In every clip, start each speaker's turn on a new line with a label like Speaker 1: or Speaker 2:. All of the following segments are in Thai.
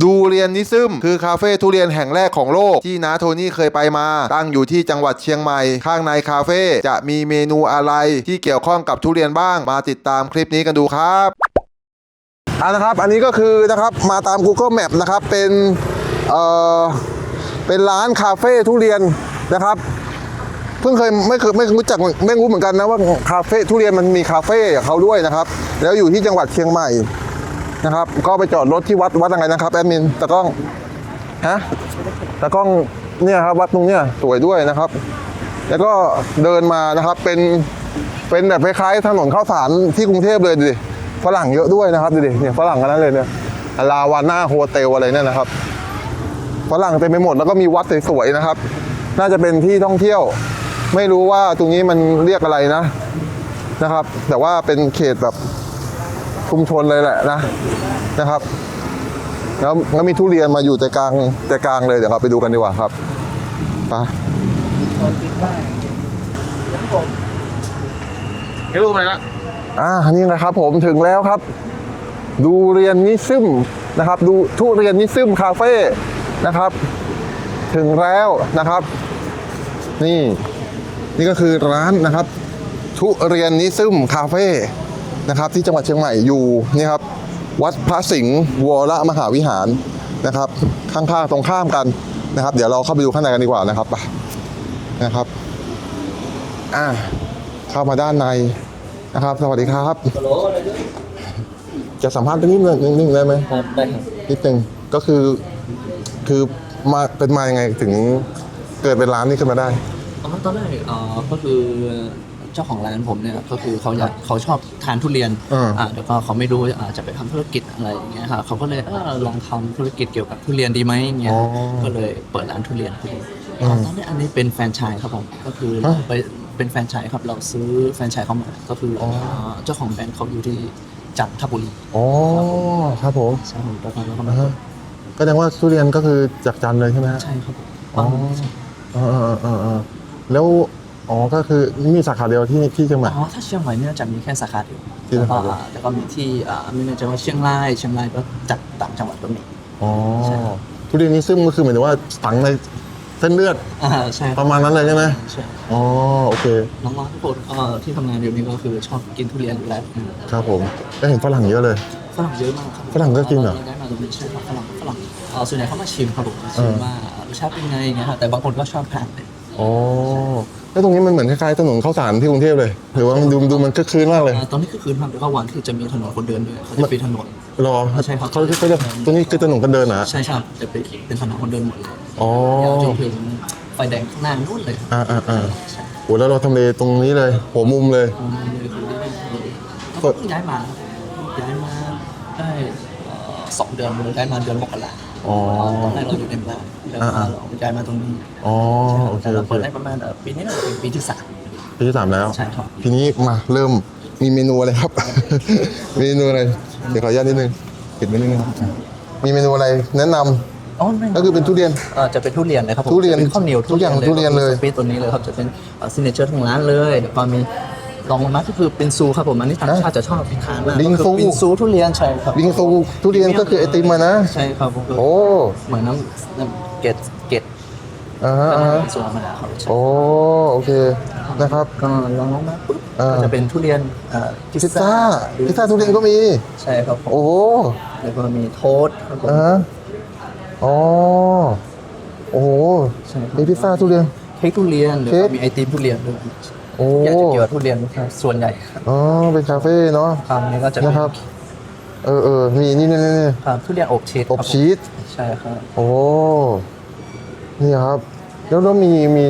Speaker 1: ดูเรียนนิซึมคือคาเฟ่ทุเรียนแห่งแรกของโลก ที่นาโทนี่เคยไปมา ตั้งอยู่ที่จังหวัดเชียงใหม่ ข้างในคาเฟ่จะมีเมนูอะไรที่เกี่ยวข้องกับทุเรียนบ้างมาติดตามคลิปนี้กันดูครับอ่านะครับอันนี้ก็คือนะครับมาตาม Google Map นะครับเป็นเอ่อเป็นร้านคาเฟ่ทุเรียนนะครับเพิ่งเคยไม่เคยไม่รู้จักไม่รู้เหมือนกันนะว่าคาเฟ่ทุเรียนมันมีคาเฟ่เขาด้วยนะครับ แล้วอยู่ที่จังหวัดเชียงใหม่ นะครับ ก็ไปจอดรถที่วัดวัดอะไรนะครับแอดมินตะกล้องฮะตะกล้องเนี่ยครับวัดตรงเนี้ยสวยด้วยนะครับ แล้วก็เดินมานะครับเป็นเป็นแบบคล้ายๆถนนข้าวสารที่กรุงเทพเลยดูดิฝรั่งเยอะด้วยนะครับดูดิเนี่ยฝรั่งกันนั้นเลยเนี่ยลาวาน่าโฮเทลอะไรเนี่ยนะครับฝรั่งเต็มไปหมดแล้วก็มีวัดสวยๆนะครับ น่าจะเป็นที่ท่องเที่ยว ไม่รู้ว่าตรงนี้มันเรียกอะไรนะนะครับ แต่ว่าเป็นเขตแบบ ชุมชนเลยแหละนะนะครับแล้วแล้วมีทุเรียนมาอยู่แต่กลางแต่กลางเลยเดี๋ยวเราไปดูกันดีกว่าครับไป
Speaker 2: เฮ้ยรูปอะไรละ
Speaker 1: อ่านี่นะครับผมถึงแล้วครับ ดูเรียนนิซึมนะครับ ดูทุเรียนนิซึมคาเฟ่นะครับ ถึงแล้วนะครับ นี่ นี่ก็คือร้านนะครับ ทุเรียนนิซึมคาเฟ่ นะครับ ที่จังหวัดเชียงใหม่อยู่นี่ครับวัดพระสิงห์วรมหาวิหารนะครับ ข้างๆตรงข้ามกันนะครับ เดี๋ยวเราเข้าไปดูข้างในกันดีกว่านะครับไปนะครับอ่าเข้ามาด้านในนะครับ สวัสดีครับ จะสัมภาษณ์ตรงนี้หนึ่งนิดนึงได้ไหม
Speaker 2: ครับได้ครับ
Speaker 1: นิดนึงก็คือคือมาเป็นมายังไงถึงเกิดเป็นร้านนี้ขึ้นมาได้
Speaker 2: อ๋อตอนแรกเอ่อก็คือ เจ้าของร้านผมเนี่ยก็คือเขาอยากเขาชอบทานทุเรียน
Speaker 1: อ่า
Speaker 2: อ่าแล้วก็เขาไม่รู้อ่าจะไปทำธุรกิจอะไรอย่างเงี้ยค่ะเขาก็เลยเออลองทำธุรกิจเกี่ยวกับทุเรียนดีไหมอย่างเงี้ย
Speaker 1: อ๋อ
Speaker 2: ก็เลยเปิดร้านทุเรียนขึ้น
Speaker 1: อืม
Speaker 2: ตอนนี้อันนี้เป็นแฟรนไชส์ครับผมก็คือ
Speaker 1: ฮะ
Speaker 2: ไปเป็นแฟรนไชส์ครับเราซื้อแฟรนไชส์เข้ามาก็คืออ
Speaker 1: อา
Speaker 2: เจ้าของแบรนด์เขาอยู่ที่จันทบุรี
Speaker 1: อ๋อครับผม
Speaker 2: ใช่ครับแล้วก็แล้วก็
Speaker 1: อ่า
Speaker 2: มา
Speaker 1: ฮะก็แสดงว่าทุเรียนก็คือจากจันทร์เลยใช่ไหมฮะ
Speaker 2: ใช่ครับผม
Speaker 1: อ๋อเออเออเออเออแล้ว อ๋อ ก็คือมีสาขาเดียวที่ที่เชียงใหม่
Speaker 2: อ๋อ ถ้าเชียงใหม่เนี่ยจะมีแค่สาขาเดียว
Speaker 1: ที่
Speaker 2: แล้วก็
Speaker 1: สาขาเดียว
Speaker 2: อ่าแล้วก็มีที่อ่าไม่แน่ใจว่าเชียงรายเชียงรายก็จัดต่างจังหวัดก็มี
Speaker 1: อ๋อ
Speaker 2: ใช่
Speaker 1: ทุเรียนนี้ซึ่งก็คือหมายถึงว่าฝังในเส้นเลือด
Speaker 2: อ่าใช่ค
Speaker 1: ป
Speaker 2: รับ
Speaker 1: ระมาณนั้นเลยใช่ไหม
Speaker 2: ใช่
Speaker 1: อ๋อโอเค
Speaker 2: น้องๆทุกคนก็ที่ทำงานอยู่นี่ก็คือชอบกินทุเรียนอยู่แล้วอืม
Speaker 1: ครับผมก็เห็นฝรั่งเยอะเลย
Speaker 2: ฝรั่งเยอะมากครับ
Speaker 1: ฝรั่งก็กินเหรอ
Speaker 2: ได้มาตรงนี้ใช่ครับฝรั่งฝรั่งเอ่อส่วนใหญ่เขามาชิมครับผมชิมว่ารสชาติเป็นไงอย่างเงี้ยครับแต่บางคนก็ชอบทานเลย
Speaker 1: อ๋อ แล้วตรงนี้มันเหมือนคล้ายๆถนนข้าวสารที่กรุงเทพเลย หรือว่ามันดูดูมันคึกคืนมากเลย
Speaker 2: อ่าตอนนี้ก็คือทำแล้วก็วันที่จะมีถนนคนเดินด้วยเขาจะปิดถนน
Speaker 1: รอ
Speaker 2: ใช่ครับ
Speaker 1: เขาเขาจะตรงนี้คือถนนกันเดินนะ
Speaker 2: ใช่ครับจะเป็นเป็นถนนคนเดินหมดเลย
Speaker 1: อ๋อยา
Speaker 2: วจนถึงไฟแดงข้างหน้านู่นเลย
Speaker 1: อ่าอ่าอ่า
Speaker 2: ใช่
Speaker 1: โหแล้วเราทำเลตรงนี้เลย หัวมุมเลย
Speaker 2: อืมเลยคือได้เลยแล้วก็เพิ่งย้ายมาย้ายมาได้เอ่อสองเดือนเลยย้ายมาเดือนมกรา
Speaker 1: อ๋อ
Speaker 2: ตอนแรกเราอยู่ในบ้าน แล้วก็
Speaker 1: อ่า
Speaker 2: เราย้ายมาตรงนี้
Speaker 1: อ๋อโอเค
Speaker 2: แต่เรา
Speaker 1: โอเค
Speaker 2: เปิดได้ประมาณเอ่อปีนี้น่าจะเป็นปีที่สาม
Speaker 1: ปีที่สามแล้ว
Speaker 2: ใช่ครับ
Speaker 1: ทีนี้มาเริ่มมีเมนูอะไรครับเมนูอะไรเดี๋ยวขออนุญาตนิดนึงปิดนิดนึงนะครับมีเมนูอะไรแนะนำ
Speaker 2: อ๋อไม่
Speaker 1: ก็คือเป็นทุเรียน
Speaker 2: เอ่อจะเป็นทุเรียนเลยครับผม
Speaker 1: ทุเรียน
Speaker 2: จะเป็นข้าวเหนียว
Speaker 1: ทุกอย่างทุเรียนเลย
Speaker 2: สปีดตัวนี้เลยครับจะเป็นซิเนเจอร์ของร้านเลยแล้วก็มีรองลงมาก็คือเป็นซูครับผมอันนี้ต่างชาติจะชอบทานมาก
Speaker 1: บิงซู
Speaker 2: ก็คือบิงซูทุเรียนใช่ครับ
Speaker 1: บิงซูทุเรียนก็คือไอติมมานะ
Speaker 2: ใช่ครับผม
Speaker 1: โอ้
Speaker 2: เหมือนน้ำน้ำ เกล็ดเกล็ด
Speaker 1: อ่าฮะ
Speaker 2: ก็
Speaker 1: อ่าฮะ
Speaker 2: เป็นส่วนธรรมดาครับใช่
Speaker 1: โอ้โอเคนะครับ
Speaker 2: ก็ลองลงมาปุ๊บ
Speaker 1: อ่า
Speaker 2: ก็จะเป็นทุเรียนเอ่อพิ
Speaker 1: พิซซ่าพิซซ่าทุเรียนก็มี
Speaker 2: ใช่ครับผม
Speaker 1: โอ้โห
Speaker 2: แล้วก็มีโทสต์ครับผม
Speaker 1: อ่าฮะอ๋อโอ้โห
Speaker 2: ใช่ครับ
Speaker 1: มีพิซซ่าทุเรียน
Speaker 2: เค้กทุเรียนหรือ
Speaker 1: เค้ก
Speaker 2: ว่ามีไอติมทุเรียนด้วย
Speaker 1: โอ้
Speaker 2: อยากจะเกี่ยวกับทุเรียนครับส่วนใหญ่ครับ
Speaker 1: อ๋อเป็นคาเฟ่เนาะ
Speaker 2: คำนี้ก็จะเป็
Speaker 1: นะครับ เออเออมีนี่นี่นี่นี่
Speaker 2: ครับทุเรียนอบชีส
Speaker 1: อบ
Speaker 2: ครับผม
Speaker 1: ชีส
Speaker 2: ใช่ครับ
Speaker 1: โอ้ นี่ครับ แล้วแล้วมีมี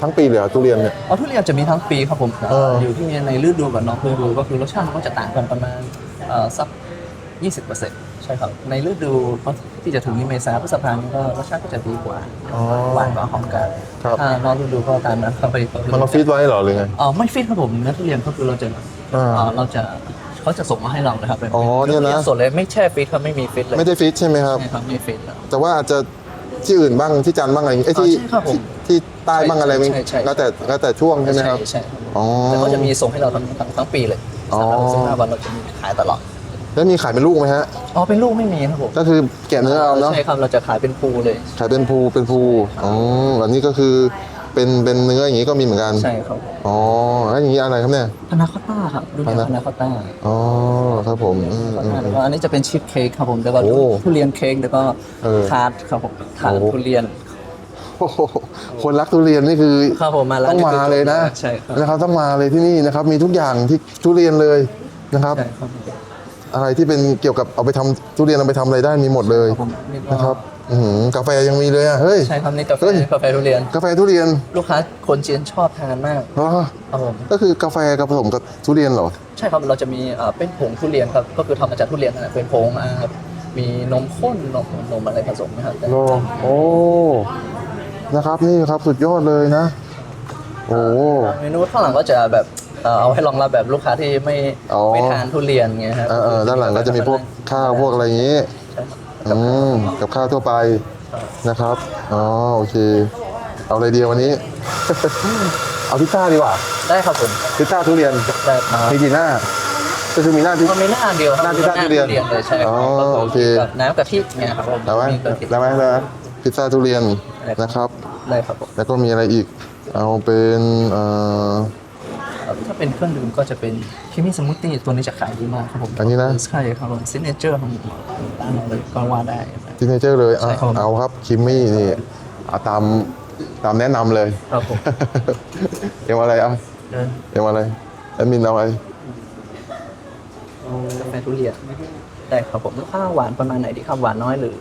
Speaker 1: ทั้งปีเลยเหรอทุเรียนเนี่ย
Speaker 2: อ๋อทุเรียนจะมีทั้งปีครับผม
Speaker 1: เอออ
Speaker 2: อยู่ที่ในฤดูกับนอกฤดูก็คือรสชาติมันก็จะต่างกันประมาณเอ่อสัก 20%ใช่ครับ ในฤดูที่จะถึงนี่เมษาพฤษภาคมนี่ก็รสชาติก็จะดีกว่า
Speaker 1: อ๋อ
Speaker 2: หวานกว่าหอมกัน
Speaker 1: ครับ
Speaker 2: ถ้านอกฤดูก็ตามนั้นครับไปก็คือ
Speaker 1: มันมาฟีดไว้เหรอหรือไง
Speaker 2: อ๋อไม่ฟิตครับผมเนื้อทุเรียนก็คือเราจะ
Speaker 1: อ่า
Speaker 2: เอ่อเราจะเขาจะส่งมาให้เรานะครับป็
Speaker 1: อ๋อเนี่ยนะ
Speaker 2: ทุรีสดเลยไม่แช่ฟิตครับไม่มีฟิตเลย
Speaker 1: ไม่ได้ฟีดใช่ไหมครับ
Speaker 2: ใช่ครับไม่ฟิตครับ
Speaker 1: แต่ว่าอาจจะ ที่อื่นบ้างที่จันทร์บ้างอะไรอย่างเงี้ยเอ้ยที่
Speaker 2: อ๋อใช่ครับผม
Speaker 1: ที่ที่ใต้บ้างอะไร
Speaker 2: ใช่ใช่ใช่
Speaker 1: แล้วแต่แล้วแต่ช่วงใช่ไหมครับ
Speaker 2: ใช่ครับ
Speaker 1: อ๋อ
Speaker 2: แต่เขาจะมีส่งให้เราทั้งทั้งทั้งปีเลย
Speaker 1: อ๋อ
Speaker 2: สามร้อยหกสิบห้าวันเราจะมีขายตลอด
Speaker 1: แล้วมีขายเป็นลูกไหมฮะ
Speaker 2: อ๋อเป็นลูกไม่มีครับผม
Speaker 1: ก็คือแกะเนื้อเอาเนาะ
Speaker 2: ใช่ครับเราจะขายเป็นปูเลย
Speaker 1: ขายเป็นภูเป็นภูอ๋ออันนี้ก็คือ เป็นเป็นเนื้ออย่างนี้ก็มีเหมือนกัน
Speaker 2: ใช่ครับ
Speaker 1: อ๋อแล้วอย่างนี้อะไรครับเนี่ย
Speaker 2: พานาคอตต้าครับรุ่นนี้
Speaker 1: พานา
Speaker 2: พานาคอตต้า
Speaker 1: อ๋อครับผมอืมอืม
Speaker 2: แล้วก็อันนี้จะเป็นชีสเค้กครับผมแล้วก็
Speaker 1: โอ้
Speaker 2: ทุเรียนเค้กแล้วก็
Speaker 1: เออ
Speaker 2: ทาร์ตครับผมทาร์ต
Speaker 1: โอ้
Speaker 2: ทุเรียน
Speaker 1: โอ้โหคนรักทุเรียนนี่คือ
Speaker 2: ครับผมมาร้าน
Speaker 1: ต้อง
Speaker 2: นี้
Speaker 1: มา
Speaker 2: คือ
Speaker 1: เลยนะ
Speaker 2: ใช่ครับ
Speaker 1: นะครับต้องมาเลยที่นี่นะครับ มีทุกอย่างที่ทุเรียนเลยนะครับ
Speaker 2: ใช่ครับผม
Speaker 1: อะไรที่เป็นเกี่ยวกับเอาไปทำทุเรียนเอาไปทำอะไรได้มีหมดเลย
Speaker 2: ผมนี่ก็
Speaker 1: นะครับ อื้อหือกาแฟยังมีเลยอะเฮ้ย
Speaker 2: ใช่ครับนี่กาแฟ
Speaker 1: เฮ้ย
Speaker 2: กาแฟทุเรียน
Speaker 1: กาแฟทุเรียน
Speaker 2: ลูกค้าคนจีนชอบทานมาก
Speaker 1: อ๋อ
Speaker 2: ครับผม
Speaker 1: ก็คือกาแฟกับผสมกับทุเรียนเหรอ
Speaker 2: ใช่ครับเราจะมีเอ่อเป็นผงทุเรียนครับก็คือทำมาจากทุเรียนนั่นแหละเป็นผงอ่ามีนมข้นนมนมอะไรผสมนะครับแต่
Speaker 1: โลโอ้นะครับนี่ครับสุดยอดเลยนะ โอ้
Speaker 2: เมนูข้างหลังก็จะแบบเอ่อเอาให้รองรับแบบลูกค้าที่ไม่
Speaker 1: อ๋อ
Speaker 2: ไม่ทานทุเรียนไงครับ
Speaker 1: เออเออด้านหลังก็จะมีพวกข้าวพวกอะไรอย่างนี้
Speaker 2: ใช่ครับ
Speaker 1: อืมกับข้าวทั่วไปนะครับอ๋อโอเค เอาอะไรดีวันนี้ เอาพิซซ่าดีกว่า
Speaker 2: ได้ครับผม
Speaker 1: พิซซ่าทุเรียน
Speaker 2: ได้ครับ
Speaker 1: มีกี่หน้าก็คือมีหน้าที่
Speaker 2: มันมีหน้าเดียวครับ
Speaker 1: หน้าพิซซ่าทุเรียน
Speaker 2: เลยใช่ครับ
Speaker 1: อ๋อ
Speaker 2: ก็
Speaker 1: โอเค
Speaker 2: กับน้ำกะทิเนี่ยครับผม
Speaker 1: ได้ไหม
Speaker 2: มีกะทิ
Speaker 1: ได้ไหมได้ไหมพิซซ่าทุเรียน
Speaker 2: ได้ครับ
Speaker 1: นะครับ
Speaker 2: ได้ครับผม
Speaker 1: แล้วก็มีอะไรอีก เอาเป็นเอ่อ
Speaker 2: ถ้าเป็นเครื่องดื่มก็จะเป็นคิมิสมูทตี้ตัวนี้จะขายดีมากครับผม
Speaker 1: อันนี้นะ
Speaker 2: ใช่ครับผมซิเนเจอร์ของร้านเราเลยก็ว่าได้ครับ
Speaker 1: ซิเนเจอร์เลยอะ
Speaker 2: ใช่ครับ
Speaker 1: เอาครับคิมมี่นี่เอาตามตามแนะนำเลย
Speaker 2: ครับผม
Speaker 1: เอ็มอะไรอะ
Speaker 2: เออ
Speaker 1: เอ็มอะไรแอดมินเอาอะไร
Speaker 2: กาแฟทุเรียนได้ครับผมข้าวหวานประมาณไหนดีครับหวานน้อยหรือ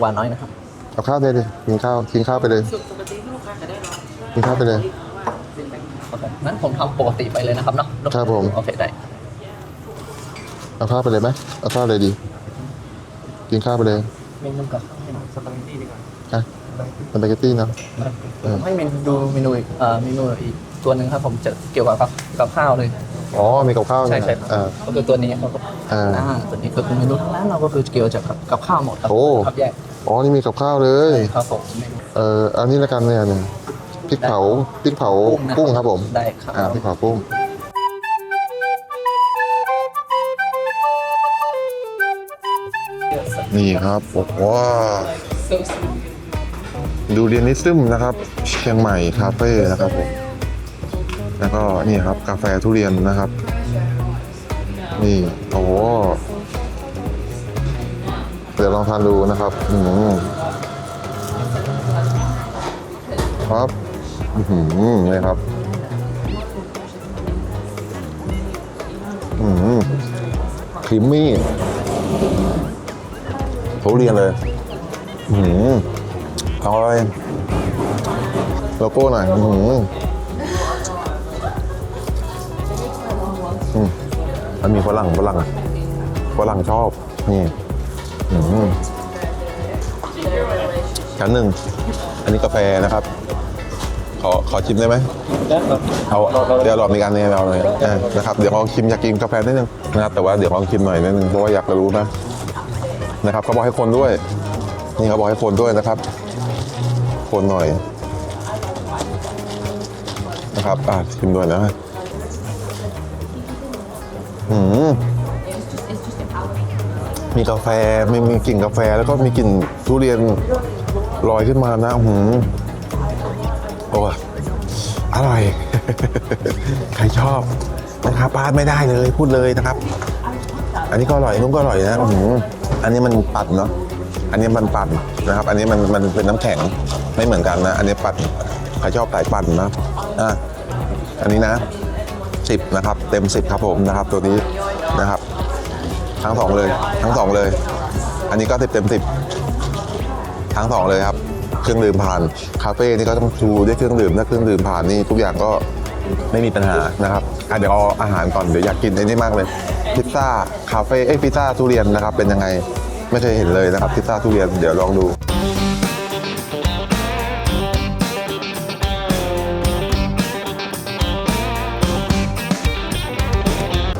Speaker 2: หวานน้อยนะครับ
Speaker 1: เอาข้าวได้เลยกินข้าวกินข้าวไปเลยกินข้าวไปเลย
Speaker 2: โอเคงั้นผมทำปกติไปเลยนะครับเนาะ
Speaker 1: ครับผม
Speaker 2: โอเคได้
Speaker 1: เอาข้าวไปเลยไหมเอาข้าวเลยดี กินข้าวไปเลย
Speaker 2: เมนูกับข้าวให้หน่อยสปาเกตตี้ดีกว่า
Speaker 1: อะสปาเกตตี้นะ
Speaker 2: ผมให้เมนูดูเมนูอีกเอ่อเมนูอีกตัวหนึ่งครับผมจะเกี่ยวกับกับข้าวเลย
Speaker 1: อ๋อ มีกับข้าว
Speaker 2: ใช่
Speaker 1: เนี่ย
Speaker 2: ใช่ครับ
Speaker 1: อ่า
Speaker 2: ก็คือตัวนี้ครับผม
Speaker 1: อ่า
Speaker 2: อ่า ตัวนี้ก็คือเมนูทั้งร้านเราก็คือเกี่ยวจากกับกับข้าวหมดครับ
Speaker 1: โอ้
Speaker 2: ครับแยก
Speaker 1: อ๋อ นี่มีกับข้าวเลย
Speaker 2: ครับผมเมนู
Speaker 1: เอ่ออันนี้ละกันเนี่ยหนึ่ง พริกเผาพริกเผา
Speaker 2: นะ
Speaker 1: กุ้งครับผม
Speaker 2: ได้ครับ
Speaker 1: อ่าพริกเผากุ้งนี่ครับโอ้โหดูเรียนนิซึมนะครับ เชียงใหม่คาเฟ่นะครับผมแล้วก็นี่ครับกาแฟทุเรียนนะครับ นี่โอ้โหเดี๋ยวลองทานดูนะครับ อืมครับ อือหือนี่ครับ อืมครีมมี่ทุเรียนเลย อืมเอาอะไรโลโก้หน่อย อืมอืมแล้วมีฝรั่งฝรั่งฝรั่งชอบ นี่ อืมชั้นหนึ่ง อันนี้กาแฟนะครับ อขอชิมได้ไหม
Speaker 2: ได้ครับ
Speaker 1: เอาเดี๋ยวรอบในการเนี่ยเราเลยอ่านะครับเดี๋ยวลองชิมอยากกินกาแฟนิดนึงนะครับแต่ว่าเดี๋ยวลองชิมหน่อยนิดนึงเพราะว่าอยากจะรู้นะนะครับเขาบอกให้คนด้วย นี่เขาบอกให้คนด้วยนะครับ คนหน่อยนะครับอ่าชิมด้วยนะอืมมีกาแฟมีมีกลิ่นกาแฟแล้วก็มีกลิ่นทุเรียนลอยขึ้นมานะอืมโอ้ย อร่อย ใครชอบนะครับพลาดไม่ได้เลยพูดเลยนะครับ อันนี้ก็อร่อยนุ่มก็อร่อยนะอืออันนี้มันปั่นเนาะอันนี้มันปั่นนะครับ อันนี้มันมันเป็นน้ำแข็งไม่เหมือนกันนะ อันนี้ปั่นใครชอบสายปั่นนะอะอันนี้นะสิบนะครับ เต็มสิบครับผมนะครับ ตัวนี้นะครับ ทั้งสองเลย ทั้งสองเลย อันนี้ก็สิบเต็มสิบทั้งสองเลยครับ เครื่องดื่มผ่านคาเฟ่นี่ก็ต้องชูด้วยเครื่องดื่มถ้าเครื่องดื่มผ่านนี่ทุกอย่างก็ไม่มีปัญหานะครับอะเดี๋ยวเอาอาหารก่อนเดี๋ยวอยากกินไอ้นี่มากเลยพิซซ่าคาเฟ่เอ้ยพิซซ่าทุเรียนนะครับเป็นยังไงไม่เคยเห็นเลยนะครับพิซซ่าทุเรียนเดี๋ยวลองดู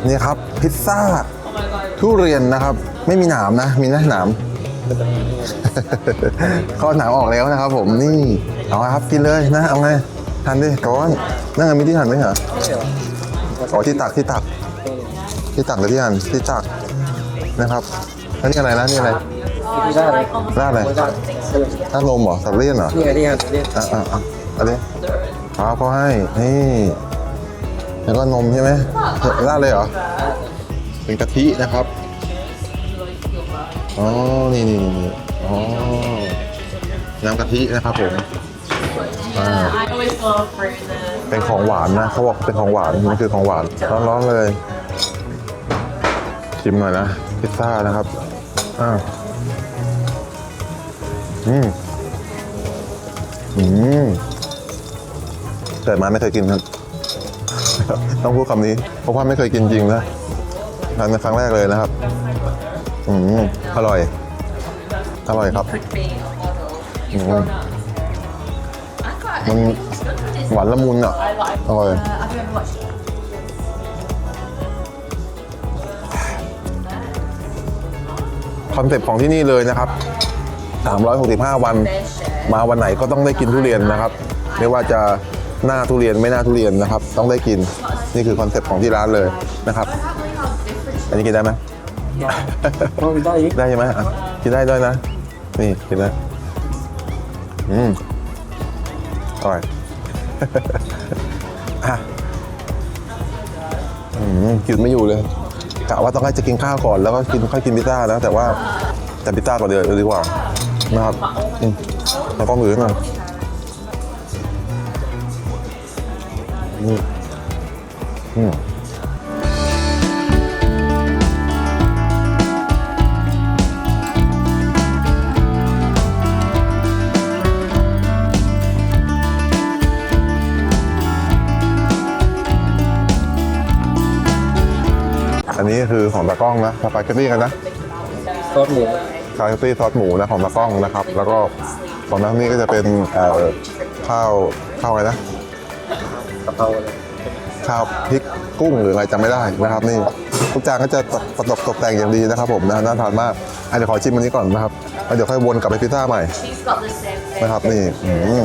Speaker 1: นี่ครับพิซซ่าทุเรียนนะครับ ไม่มีหนามนะ มีหน้าหนาม ข้อหนามออกแล้วนะครับผมนี่เอาละครับกินเลยนะเอาไงทานดิก้อนนั่งไงมีที่ทานไหมเหรออ๋อที่ตักที่ตัก ที่ตักเลยที่อ่านที่ตักนะครับแล้วนี่อะไรนะนี่อะไร
Speaker 2: ได้เลย
Speaker 1: ราดอะไรราดนมเหรอสับเลี่ยนเหรอ
Speaker 2: นี่ไงนี่ไงนี่
Speaker 1: อะอะอะเอะไรครับเขาให้นี่แล้วก็นมใช่ไหมราดเลยเหรอเป็นกะทินะครับ อ๋อ นี่นี่นี่นี่ อ๋อน้ำกะทินะครับผมอ่า
Speaker 3: I always go for the
Speaker 1: เป็นของหวานนะเขาบอกเป็นของหวานมันคือของหวานร้อนๆเลยชิมหน่อยนะพิซซ่านะครับอ่าอืมอืมเกิดมาไม่เคยกินครับ ต้องพูดคำนี้ เพราะว่าไม่เคยกินจริงนะทานเป็นครั้งแรกเลยนะครับ อืมอร่อย อร่อยครับ
Speaker 3: clickbait model.
Speaker 1: อืม
Speaker 3: I got
Speaker 1: มันหวานละมุนอะ
Speaker 3: I like.
Speaker 1: อร่อย
Speaker 3: Uh, have you ever watched it?
Speaker 1: คอนเซ็ปต์ของที่นี่เลยนะครับ 365 วัน มาวันไหนก็ต้องได้กินทุเรียนนะครับ ไม่ว่าจะหน้าทุเรียนไม่หน้าทุเรียนนะครับ ต้องได้กิน นี่คือคอนเซ็ปต์ของที่ร้านเลยนะครับ อันนี้กินได้ไหม
Speaker 2: ต้องได้อีก
Speaker 1: ได้ใช่ไหมอะกินได้ด้วยนะ นี่กินได้อืมอร่อยอะอืมกินไม่อยู่เลยกะว่าต้องให้จะกินข้าวก่อนแล้วก็กินค่อยกินพิซซ่าแล้วแต่ว่าแต่พิซซ่าก่อนเดี๋ยวดีกว่านะครับอืมแล้วก็มือหน่อยอืมอืม นนี้คือของตากล้องนะสปาเกตตี้กันนะ
Speaker 2: ซอสหมู
Speaker 1: สปาเกตตี้ซอสหมูนะของตากล้องนะครับ แล้วก็ของน้ำนี่ก็จะเป็นเอ่อข้าวข้าวอะไรนะ
Speaker 2: กะเพราเลย
Speaker 1: ข้าวพริกกุ้งหรืออะไรจำไม่ได้นะครับ นี่ทุกจานก็จะประดับตกแต่งอย่างดีนะครับผมนะน่าทานมากอะเดี๋ยวขอชิมอันนี้ก่อนนะครับแล้วเดี๋ยวค่อยวนกลับไปพิซซ่าใหม่
Speaker 3: She's got the same thing.
Speaker 1: นะครับนี่อืม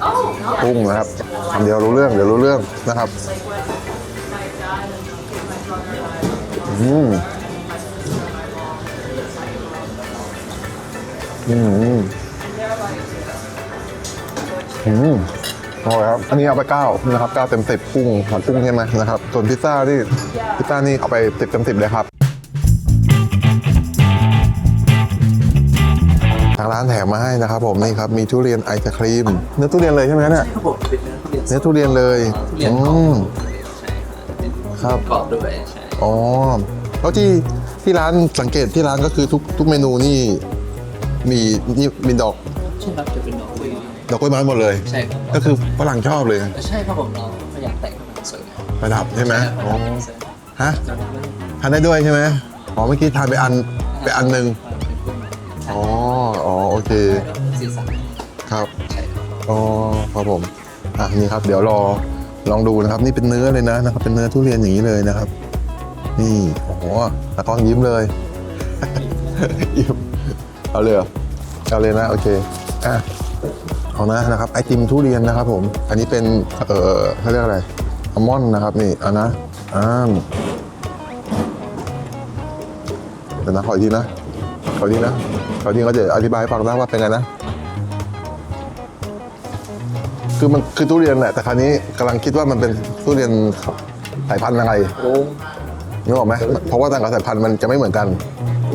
Speaker 3: Oh, no.
Speaker 1: กุ้งนะครับคำเดียวรู้เรื่องเดี๋ยวรู้เรื่องนะครับ อืมอืมอืมอืมอร่อยครับ อันนี้เอาไปเก้านะครับเก้าเต็มสิบกุ้งหอมกุ้งใช่ไหมนะครับ ส่วนพิซซ่านี่พิซซ่านี่เอาไปสิบเต็มสิบเลยครับ ทางร้านแถมมาให้นะครับผมนี่ครับมีทุเรียนไอศครีม เนื้อทุเรียนเลยใช่ไหมเนี่ย
Speaker 2: ครับผมเป็นเนื้อทุเรียน
Speaker 1: เนื้อทุเรียนเลย
Speaker 2: ทุเรียน
Speaker 1: อื
Speaker 2: กรอบ
Speaker 1: ม
Speaker 2: ใช่ครับเป็น
Speaker 1: ครับ
Speaker 2: กรอบด้วยใช่
Speaker 1: อ๋อแล้วที่ที่ร้านสังเกตที่ร้านก็คือทุกทุกเมนูนี่มีนี่มีดอก
Speaker 2: ใช่ครับจะเป็นดอกกล้วย
Speaker 1: ดอกกล้วยไม้หมดเลย
Speaker 2: ใช่ครับ
Speaker 1: ก็คือฝรั่งชอบเลย
Speaker 2: ใช่ครับผมเราพยายามแต่งให้มันสวยงาม
Speaker 1: ประดับใช่ไหมอ๋อ
Speaker 2: ใช่ครับ
Speaker 1: ฮะทานได้ด้วยใช่ไหมอ๋อเมื่อกี้ทานไปอันไปอันหนึ่งอ๋ออ๋อโอเค
Speaker 2: สีสัน
Speaker 1: ครับ
Speaker 2: ใช่ครับ
Speaker 1: อ๋อครับผมอะนี่ครับ เดี๋ยวรอลองดูนะครับ นี่เป็นเนื้อเลยนะนะครับ เป็นเนื้อทุเรียนอย่างนี้เลยนะครับ นี่ โอ้โหตากล้องยิ้มเลย ยิ้ม เอาเลยเหรอเอาเลยนะ โอเค อะเอานะนะครับไอติมทุเรียนนะครับผม อันนี้เป็น เอ่อเขาเรียกอะไรอัลมอนด์นะครับ นี่เอานะอ่าเดี๋ยวนะขออีกทีนะขออีกทีนะขออีกทีก็จะอธิบายให้ฟังได้ว่าเป็นไงนะ คือมันคือทุเรียนแหละแต่คราวนี้กำลังคิดว่ามันเป็นทุเรียนสายพันธุ์อะไร
Speaker 2: โอ้
Speaker 1: นึกออกไหมเพราะว่าแต่ละสายพันธุ์มันจะไม่เหมือนกัน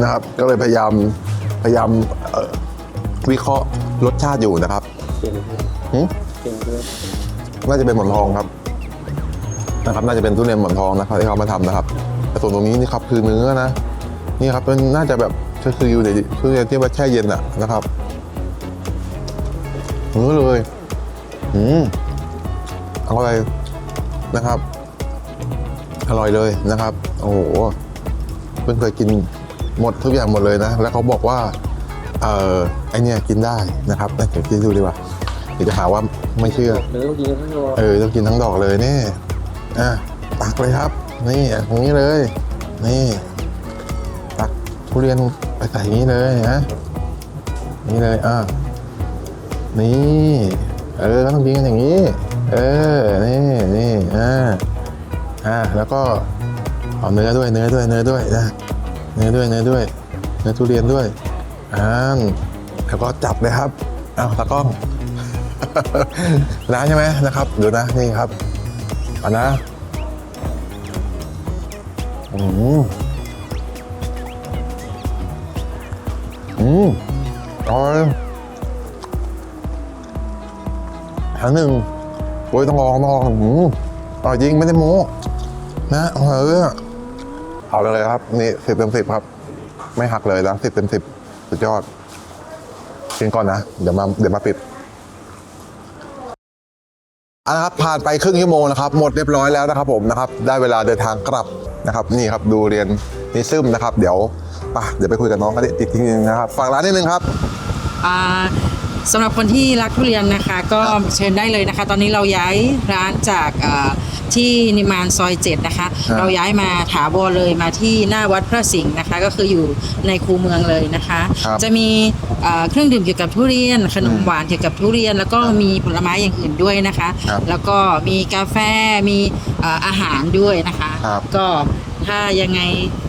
Speaker 1: นะครับ ก็เลยพยายามพยายามเอ่อวิเคราะห์รสชาติอยู่นะครับ
Speaker 2: เก่ง
Speaker 1: หึ
Speaker 2: เก่งด้วย
Speaker 1: น่าจะเป็นหมอนทองครับ นะครับ น่าจะเป็นทุเรียนหมอนทองนะครับที่เขามาทำนะครับแต่ส่วนตรงนี้นี่ครับคือเนื้อนะนี่ครับเป็นน่าจะแบบก็คืออยู่ในทุเรียนที่ว่าแช่เย็นอะนะครับเนื้อเลยอืมอร่อยนะครับ อร่อยเลยนะครับ โอ้โหเพิ่งเคยกินหมดทุกอย่างหมดเลยนะ แล้วเขาบอกว่า เออไอเนี่ยกินได้นะครับแต่เดี๋ยวกินดูดีกว่าเดี๋ยวจะหาว่าไม่เชื่อ
Speaker 2: เนื้อกินทั้งตัว
Speaker 1: เออต้องกินทั้งดอกเลยนี่อะตักเลยครับ นี่ตรงนี้เลย นี่ ตักทุเรียนไปใส่อย่างนี้เลยนะนี่เลยอะนี่ เออก็ต้องกินกันอย่างนี้ เออ นี่นี่อ่า อ่าแล้วก็เอาเนื้อด้วยเนื้อด้วยเนื้อด้วยนะเนื้อด้วยเนื้อด้วยเนื้อทุเรียนด้วยอ่าแล้วก็จับเลยครับอ้าวตากล้องร้านใช่ไหมนะครับดูนะนี่ครับเอานะอืมอืมอร่อยอันหนึ่งโอ้ยต้องลองต้องลองอืมอร่อยจริงไม่ได้โม้ นะอร่อยเลยอะเอาไปเลยครับ นี่สิบเต็มสิบครับ ไม่หักเลยนะสิบเต็มสิบสุดยอด กินก่อนนะ เดี๋ยวมาเดี๋ยวมาปิดเอาละครับผ่านไปครึ่งชั่วโมงนะครับ หมดเรียบร้อยแล้วนะครับ ผมนะครับ ได้เวลาเดินทางกลับนะครับ นี่ครับดูเรียนนิซึมนะครับ เดี๋ยวป่ะเดี๋ยวไปคุยกับน้องกันอีกทีนึงนะครับฝากร้านนิดนึงครับ
Speaker 4: อ่า สำหรับคนที่รักทุเรียนนะคะ ก็เชิญได้เลยนะคะ ตอนนี้เราย้ายร้านจากอ่าที่นิมานซอยเจ็ดนะคะ
Speaker 1: ครับ
Speaker 4: เราย้ายมาถาวรเลยมาที่หน้าวัดพระสิงห์นะคะ ก็คืออยู่ในคูเมืองเลยนะคะ
Speaker 1: ครับ
Speaker 4: จะมีอ่าเครื่องดื่มเกี่ยวกับทุเรียน ขนมหวานเกี่ยวกับทุเรียน แล้วก็มีผลไม้อย่างอื่นด้วยนะคะ
Speaker 1: ครับ
Speaker 4: แล้วก็มีกาแฟมีอ่าอาหารด้วยนะคะ
Speaker 1: ครับ
Speaker 4: ก็ ถ้ายังไง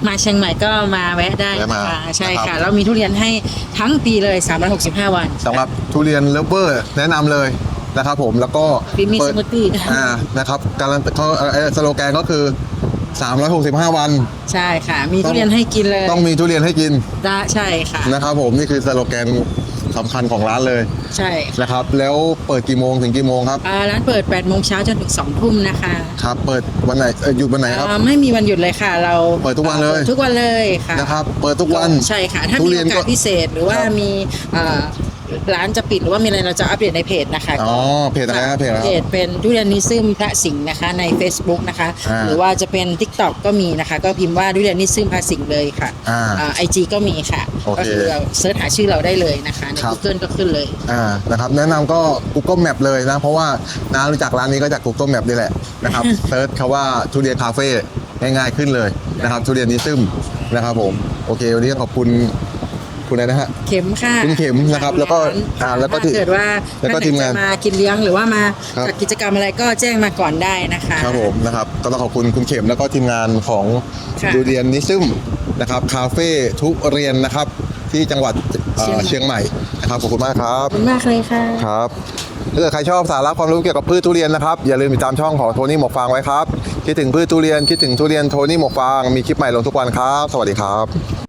Speaker 4: มาเชียงใหม่ก็มาแวะได้
Speaker 1: แวะมา
Speaker 4: นะคะใช่
Speaker 1: นะครั
Speaker 4: ค่ะ
Speaker 1: บ
Speaker 4: เรามีทุเรียนให้ทั้งปีเลย 365 วัน
Speaker 1: สำหรับทุเรียนเลฟเวอร์แนะนำเลยนะครับผมแล้วก็
Speaker 4: Creamy
Speaker 1: เปิด
Speaker 4: smoothie
Speaker 1: อ่านะครับการันเขาเอ่อสโลแกนก็คือ 365 วัน
Speaker 4: ใช่ค่ะ มี
Speaker 1: ต้
Speaker 4: ทุ
Speaker 1: อง
Speaker 4: เรียนให้กินเลย
Speaker 1: ต้องมีทุเรียนให้กิน
Speaker 4: ได้ใช่ค่ะ
Speaker 1: นะครับผมนี่คือสโลแกน สำคัญของร้านเลย
Speaker 4: ใช่ค่ะ
Speaker 1: นะครับ แล้วเปิดกี่โมงถึงกี่โมงครับ
Speaker 4: อ่าร้านเปิด8โมงเช้าจนถึง2ทุ่มนะคะ
Speaker 1: ครับเปิดวันไหนเอ่อหยุดวันไหนครับ
Speaker 4: อ่าไม่มีวันหยุดเลยค่ะ เรา
Speaker 1: เปิดทุกวันเลย
Speaker 4: ปิดทุกวันเลยค่ะ
Speaker 1: นะครับ เปิดทุกวัน
Speaker 4: ใช่ค่ะ ถ้า
Speaker 1: ทุ
Speaker 4: มี
Speaker 1: เรีย
Speaker 4: โอนกา
Speaker 1: ก็
Speaker 4: สพิเศษหรือว่า
Speaker 1: ครับ
Speaker 4: มีอ่า ร้านจะปิดหรือว่ามีอะไรเราจะอัปเดตในเพจนะคะ
Speaker 1: อ๋อเพจอะไรครับเพจอะไรครับ
Speaker 4: เพจเป็นทุเรียนนิซึมพระสิงห์นะคะใน Facebook นะคะ
Speaker 1: อ่า
Speaker 4: หรือว่าจะเป็น TikTok ก็มีนะคะ ก็พิมพ์ว่าทุเรียนนิซึมพระสิงห์เลยค่ะ
Speaker 1: อ่า
Speaker 4: ไอจีก็มีค่ะ
Speaker 1: โอเค
Speaker 4: ก็คือเราเสิร์ชหาชื่อเราได้เลยนะคะใน
Speaker 1: ครับ
Speaker 4: Google ก็ขึ้นเลย
Speaker 1: อ่านะครับแนะนำก็ Google Map เลยนะ เพราะว่าน้ารู้จักร้านนี้ก็จาก Google Map นี่แหละนะครับ เซิร์ชคาว่าทุเรียนคาเฟ่ง่ายๆขึ้นเลยนะครับทุเรียนนิซึมนะครับผมโอเค วันนี้ขอบคุณ คุณอะไรนะฮะ
Speaker 4: เข็มค่ะ
Speaker 1: คุณเข็มนะครับแล้วก็อ่าแล้วก็ที่
Speaker 4: ถ้าเกิดว่า
Speaker 1: แล้วก็ทีมงาน
Speaker 4: ท่ไหจะมากินเลี้ยงหรือว่ามา
Speaker 1: ครับ
Speaker 4: จัดกิจกรรมอะไรก็แจ้งมาก่อนได้นะคะ
Speaker 1: ครับผมนะครับก็ต้องขอบคุณคุณเข็มแล้วก็ทีมงานของ
Speaker 4: ค่ะ
Speaker 1: ดูเรียนนิซึมนะครับคาเฟ่ทุเรียนนะครับที่จังหวัดเอ่อเชียงใหม่นะครับขอบคุณมากครับ
Speaker 4: ขอบคุณมากเลยค่ะ
Speaker 1: ครับถ้าเกิดใครชอบสาระความรู้เกี่ยวกับพืชทุเรียนนะครับ อย่าลืมติดตามช่องของโทนี่หมวกฟางไว้ครับ คิดถึงพืชทุเรียนคิดถึงทุเรียนโทนี่หมวกฟางมีคลิปใหม่ลงทุกวันครับ สวัสดีครับ